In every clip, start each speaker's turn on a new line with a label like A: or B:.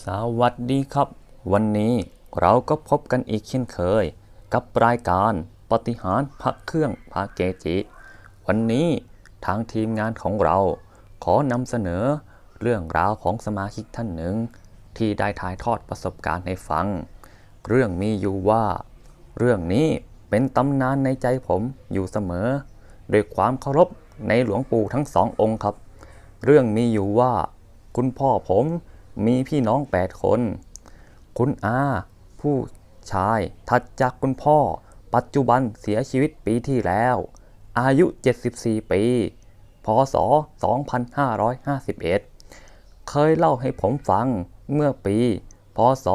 A: สวัสดีครับ วันนี้เราก็พบกันอีกเช่นเคย กับรายการปฏิหารพระเครื่องพระเกจิ วันนี้ทางทีมงานของเราขอนำเสนอเรื่องราวของสมาชิกท่านหนึ่ง ที่ได้ถ่ายทอดประสบการณ์ให้ฟัง เรื่องมีอยู่ว่า เรื่องนี้เป็นตำนานในใจผมอยู่เสมอด้วยความเคารพในหลวงปู่ทั้งสององค์ครับ เรื่องมีอยู่ว่า คุณพ่อผม มีพี่น้องแปดคน คุณอา ผู้ชายถัดจากคุณพ่อ ปัจจุบันเสียชีวิตปีที่แล้ว อายุ 74 ปี พศ 2551 เคยเล่าให้ผมฟังเมื่อปี พศ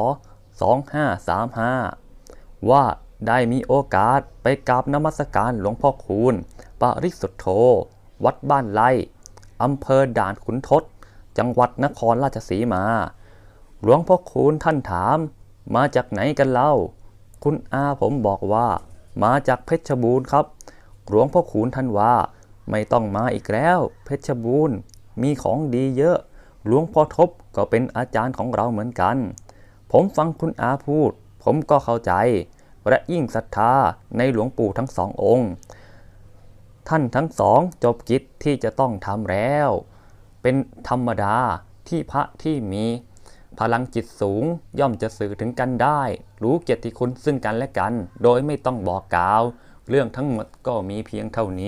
A: 2535 ว่าได้มีโอกาสไปกราบนมัสการหลวงพ่อคูณ ปริสุทธโธ วัดบ้านไร่อำเภอด่านขุนทด จังหวัดนครราชสีมา หลวงพ่อคูณท่านถาม มาจากไหนกันเล่า คุณอาผมบอกว่า มาจากเพชรบูรณ์ครับ หลวงพ่อคูณท่านว่า ไม่ต้องมาอีกแล้ว เพชรบูรณ์ มีของดีเยอะ หลวงพ่อทบก็เป็นอาจารย์ของเราเหมือนกัน ผมฟังคุณอาพูด ผมก็เข้าใจ และยิ่งศรัทธาในหลวงปู่ทั้งสององค์ ท่านทั้งสองจบกิจที่จะต้องทำแล้ว เป็นธรรมดาที่พระที่มีพลังจิตสูงย่อมจะสื่อถึงกันได้ รู้เกียรติคุณซึ่งกันและกัน โดยไม่ต้องบอกกล่าว เรื่องทั้งหมดก็มีเพียงเท่านี้